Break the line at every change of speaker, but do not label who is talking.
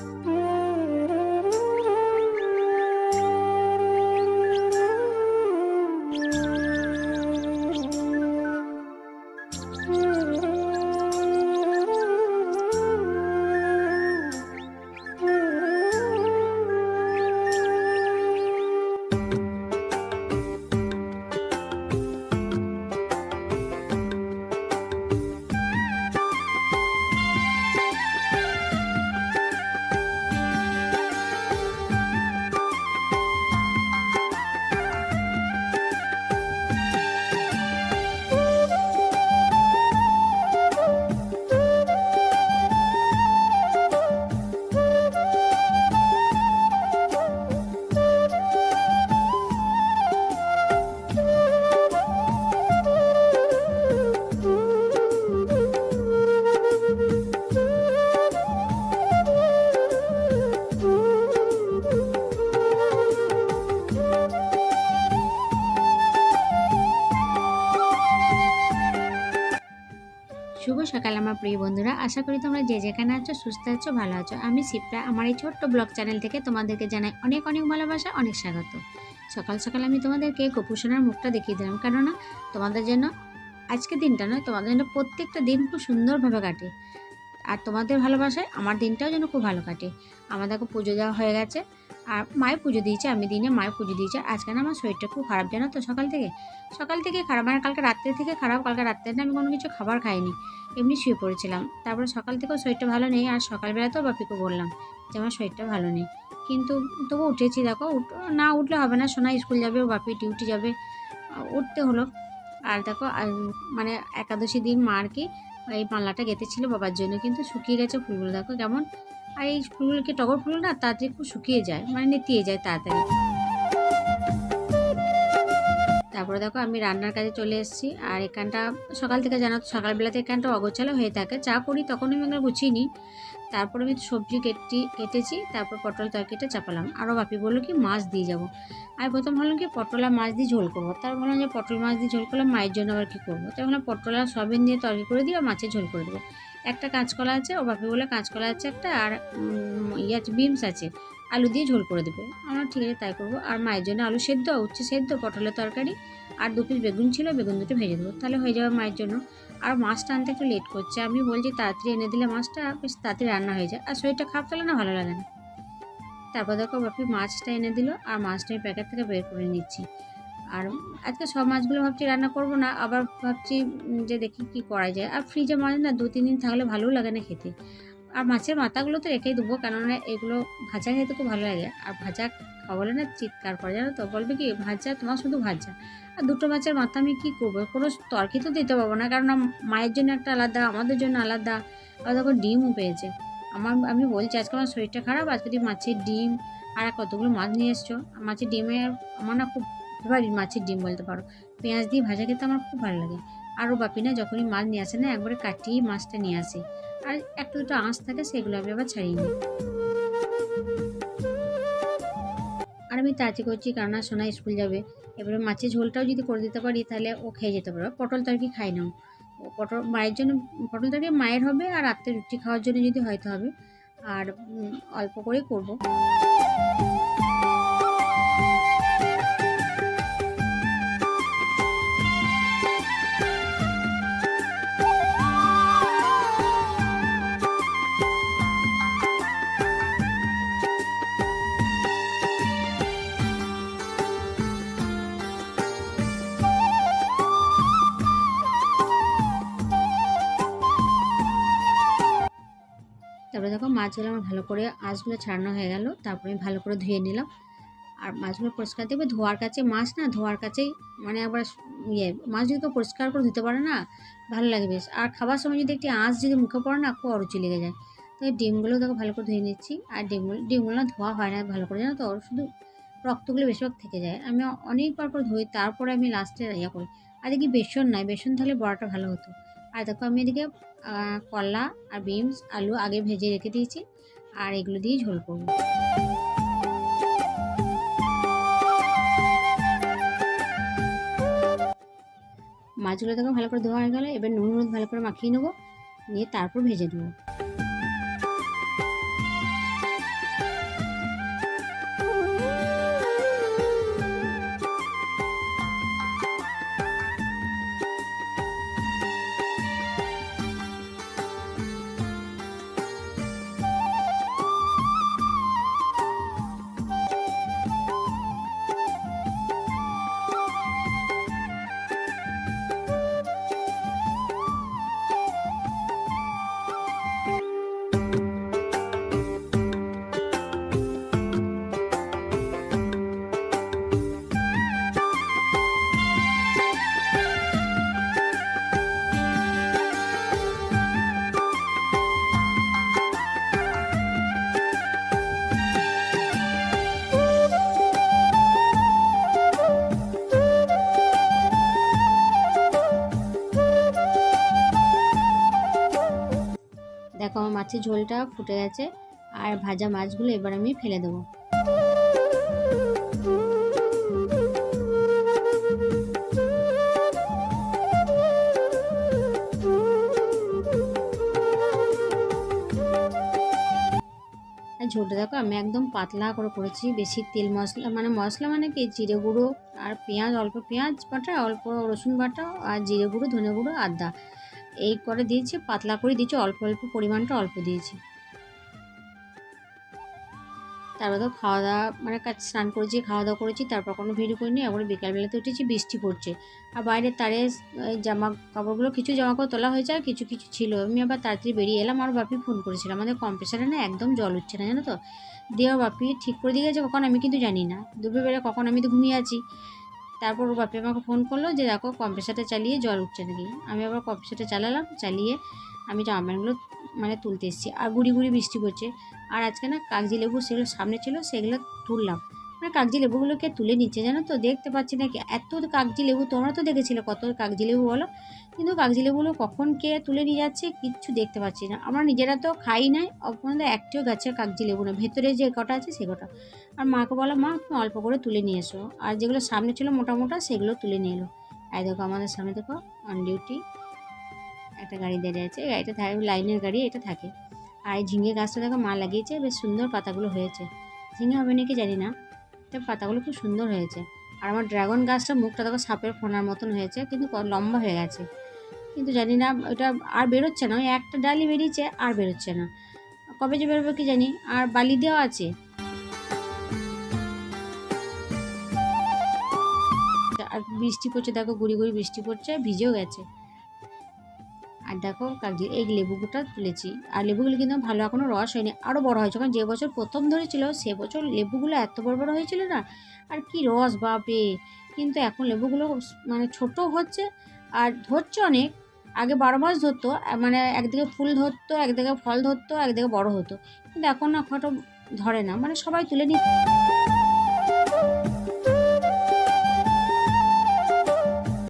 Mm-hmm. সকাল আমার প্রিয় বন্ধুরা। আশা করি তোমরা যে যেখানে আছো, সুস্থ আছো, ভালো আছো। আমি শিপ্রা। আমার এই ছোট্ট ব্লগ চ্যানেল থেকে তোমাদেরকে জানাই অনেক অনেক ভালোবাসা, অনেক স্বাগত। সকাল সকাল আমি তোমাদেরকে গোপুসোনার মুখটা দেখিয়ে দিলাম। কেননা তোমাদের জন্য আজকে দিনটা নয়, তোমাদের জন্য প্রত্যেকটা দিন খুব সুন্দরভাবে কাটে। আর তোমাদের ভালোবাসায় আমার দিনটাও যেন খুব ভালো কাটে। আমাদেরকে পুজো দেওয়া হয়ে গেছে। আর মায়ের পুজো দিয়েছে, আমি দিনে মায়ের পুজো দিয়েছে। আজকে আমার শরীরটা খুব খারাপ, জানো তো, সকাল থেকে? সকাল থেকে খারাপ মানে কালকে রাত্রে থেকে খারাপ, কালকে রাত্রে না আমি কোনো কিছু খাবার খাইনি, এমনি শুয়ে পড়েছিলাম। তারপরে সকাল থেকেও শরীরটা ভালো নেই, আর সকালবেলাতেও বাপিকে বললাম যে আমার শরীরটা ভালো নেই। কিন্তু তবু উঠেছি, দেখো না উঠলে হবে না, সোনা স্কুল যাবে বাপি ডিউটি যাবে, উঠতে হলো। আর দেখো মানে একাদশী দিন মা আর কি, এই মালাটা গেঁথেছিল বাবার জন্য, কিন্তু শুকিয়ে গেছে ফুলগুলো, দেখো কেমন। আর এই ফুলগুলোকে টগর ফুল না তাড়াতাড়ি খুব শুকিয়ে যায় মানে নেতিয়ে যায় তাড়াতাড়ি। তারপরে দেখো আমি রান্নার কাজে চলে এসেছি, আর এখানটা সকাল থেকে জানো সকালবেলাতে এখানটা অগোছালো হয়ে থাকে। চা করি তখন আমি এখানে গুছিয়ে নিই। তারপরে আমি সবজি কেটে, কেটেছি, তারপর পটল তরকারিটা চাপালাম। আরও বাপি বলল কি, মাছ দিয়ে যাব। আর প্রথম ভাবলাম কি, পটল আর মাছ দিয়ে ঝোল করব। তারপর ভাবলাম যে পটল মাছ দিয়ে ঝোল করলাম মায়ের জন্য আবার কী করব? তাই ভাবলাম পটল আর দিয়ে তরকারি করে দিই, আর মাছের ঝোল করে দেবো। একটা কাঁচকলা আছে, ও বাপি বলে কাঁচকলা আছে একটা, আর ইয়ে বিমস আছে। আলু দিয়ে ঝোল করে দেবে। আমার ঠিক আছে, তাই করব। আর মায়ের জন্য আলু সেদ্ধ, উচ্ছে সেদ্ধ, পটলের তরকারি আর দু পিস বেগুন ছিল, বেগুন দুটো ভেজে দেবো। তাহলে হয়ে যাবে মায়ের জন্য। আর মাছটা আনতে একটু লেট করছে। আমি বলছি, তাড়াতাড়ি এনে দিলে মাছটা বেশ তাড়াতাড়ি রান্না হয়ে যায়। আর শরীরটা খারাপ থাকলে না ভালো লাগে না। তারপর দেখো, বাপি মাছটা এনে দিল। আর মাছটা আমি প্যাকেট থেকে বের করে নিচ্ছি। আর আজকে সব মাছগুলো ভাবছি রান্না করব না। আবার ভাবছি যে দেখি কি করা যায়। আর ফ্রিজে মাছ না দু, তিন দিন থাকলে ভালোও লাগে না খেতে। মাছের মাথাগুলো তো রেখেই দেবো, কেননা এগুলো ভাজা খেতে খুব ভালো লাগে। আর ভাজা খাওয়ালে না চিৎকার করে, জানো তো? বলবে কি, ভাজা, তোমার শুধু ভাজা। আর দুটো মাছের মাথা আমি কী করব? কোনো তরকি তো দিতে পারব না কারণ মায়ের জন্য একটা আলাদা, আমাদের জন্য আলাদা। আর দেখো ডিমও পেয়েছে। আমার, আমি বলছি, আজকে আমার শরীরটা খারাপ, আজকে তুমি মাছের ডিম আর কতগুলো মাছ নিয়ে এসছো। মাছের ডিমে আমার না খুব ফেভারিট মাছের ডিম বলতে পারো। পেঁয়াজ দিয়ে ভাজা খেতে আমার খুব ভালো লাগে। আরও বাপি না, যখনই মাছ নিয়ে আসে না, একবারে কাটিয়ে মাছটা নিয়ে আসে। আর একটা দুটো আঁশ থাকে সেগুলো আমি আবার ছাড়িয়ে নিই। আর আমি তাড়াতাড়ি করছি কারণ সোনা স্কুল যাবে। এবারে মাছের ঝোলটাও যদি করে দিতে পারি, তাহলে ও খেয়ে যেতে পারবে। পটল তরকি খাই না পটল, মায়ের জন্য, পটল তরকি মায়ের হবে আর রাত্রে রুটি খাওয়ার জন্য যদি হয়তো হবে। আর অল্প করে করব। তারপরে দেখো মাছগুলো আমার ভালো করে আঁশগুলো ছাড়ানো হয়ে গেল। তারপরে আমি ভালো করে ধুয়ে নিলাম। আর মাছগুলো পরিষ্কার দেবে ধোয়ার কাছে মাছ না, ধোয়ার কাছেই মানে আবার ইয়ে মাছ যদি কেউ পরিষ্কার করে ধুতে পারে না, ভালো লাগে বেশ। আর খাবার সময় যদি একটি আঁশ যদি মুখে পড়ে না, খুব অরুচি লেগে যায়। তো এই ডিমগুলো দেখো ভালো করে ধুয়ে নিচ্ছি। আর ডিমগুলো ডিমগুলো না ধোয়া হয় না ভালো করে, জানো তো? শুধু রক্তগুলো বেশিরভাগ থেকে যায়। আমি অনেকবার করে ধুই, তারপরে আমি লাস্টে ইয়ে করি। আর দেখি বেসন নাই, বেসন থাকলে বড়াটা ভালো হতো। আর দেখো আমি এদিকে কলা আর বিনস, আলু আগে ভেজে রেখে দিয়েছি, আর এগুলো দিয়ে ঝোল করব। মাছগুলো দেখো ভালো করে ধোয়া হয়ে গেলে, এবার নুন হলুদ ভালো করে মাখিয়ে নেব, নিয়ে তারপর ভেজে নেব। মাছের ঝোলটা ফুটে গেছে আর ভাজা মাছগুলো এবার আমি ফেলে দেবো। ঝোলটা দেখো, আমি একদম পাতলা করে করেছি, বেশি তেল মশলা মানে মশলা মানে কি, জিরে গুঁড়ো আর পেঁয়াজ, অল্প পেঁয়াজ বাটা, অল্প রসুন বাটা আর জিরে গুঁড়ো, ধনে গুঁড়ো, আদা। এই করে দিয়েছি, পাতলা করে দিয়েছি, অল্প অল্প পরিমাণটা অল্প দিয়েছি। তারপর তো খাওয়া দাওয়া মানে কাজ- স্নান করেছি খাওয়া দাওয়া করেছি, তারপর কোনো ভিডিও করিনি একবারে বিকালবেলাতে উঠেছি, বৃষ্টি পড়ছে। আর বাইরের তারে জামা কাপড়গুলো কিছু জামা কাপড় তোলা হয়েছে, আর কিছু কিছু ছিল। আমি আবার তাড়াতাড়ি বেরিয়ে এলাম, আর বাপি ফোন করেছিল। আমাদের কম্প্রেসারে না একদম জল উঠছে না, জানো তো? দিয়ে বাপি ঠিক করে দিয়ে গেছে, কখন আমি কিন্তু জানি না। দুপুরবেলা কখন আমি তো ঘুমিয়ে আছি। তারপর ও বাপি আমাকে ফোন করল যে, দেখো কম্প্রেসারটা চালিয়ে জল উঠছে নাকি? আমি আবার কম্প্রেসারটা চালালাম, চালিয়ে আমি জামাপ্যান্টগুলো মানে তুলতে এসেছি। আর গুড়ি গুড়ি বৃষ্টি পড়ছে আর আজকে না কাগজি লেবু সেগুলো সামনে ছিল, সেগুলো তুললাম। মানে কাগজি লেবুগুলোকে তুলে নিচ্ছে জানো তো? দেখতে পাচ্ছি না কি এত কাগজি লেবু, তোমরা তো দেখেছিলে কত কাগজি লেবু বলো? কিন্তু কাগজি লেবুগুলো কখন কে তুলে নিয়ে যাচ্ছে কিচ্ছু দেখতে পাচ্ছি না। আমরা নিজেরা তো খাই নাই আপনাদের একটিও গাছের কাগজি লেবু না। ভেতরে যে কটা আছে সে কটা। আর মাকে বলো, মা, তুমি অল্প করে তুলে নিয়ে এসো। আর যেগুলো সামনে ছিল মোটা মোটা সেগুলো তুলে নিয়ে এলো। এই দেখো আমাদের সামনে, দেখো অন ডিউটি একটা গাড়ি দাঁড়িয়ে আছে। গাড়িটা থাকে, লাইনের গাড়ি, এটা থাকে। আর এই ঝিঙে গাছটা দেখো, মা লাগিয়েছে, বেশ সুন্দর পাতাগুলো হয়েছে। ঝিঙে হবে নাকি জানি না। এটা পাতাগুলো খুব সুন্দর হয়েছে। আর আমার ড্রাগন গাছটা মুখটা দেখো সাপের ফোনার মতন হয়েছে, কিন্তু লম্বা হয়ে গেছে। কিন্তু জানি না, ওটা আর বেরোচ্ছে না। ওই একটা ডালি বেরিয়েছে, আর বেরোচ্ছে না। কবে যে বেরোবে কি জানি। আর বালি দেওয়া আছে। আর বৃষ্টি পড়ছে, দেখো গুড়ি গুড়ি বৃষ্টি পড়ছে, ভিজেও গেছে। আর দেখো কাগজি এই লেবুগুটা তুলেছি। আর লেবুগুলো কিন্তু ভালো এখনও রস হয়নি আরও বড় হয়েছে। কারণ যে বছর প্রথম ধরেছিল, সে বছর লেবুগুলো এত বড় বড় হয়েছিল না। আর কি রস, বাপরে! কিন্তু এখন লেবুগুলো মানে ছোট হচ্ছে আর ধরছে অনেক। আগে বারো মাস ধরতো মানে একদিকে ফুল ধরতো একদিকে ফল ধরতো একদিকে বড় হতো। কিন্তু এখন না ধরে না। মানে সবাই তুলে নিচ্ছে।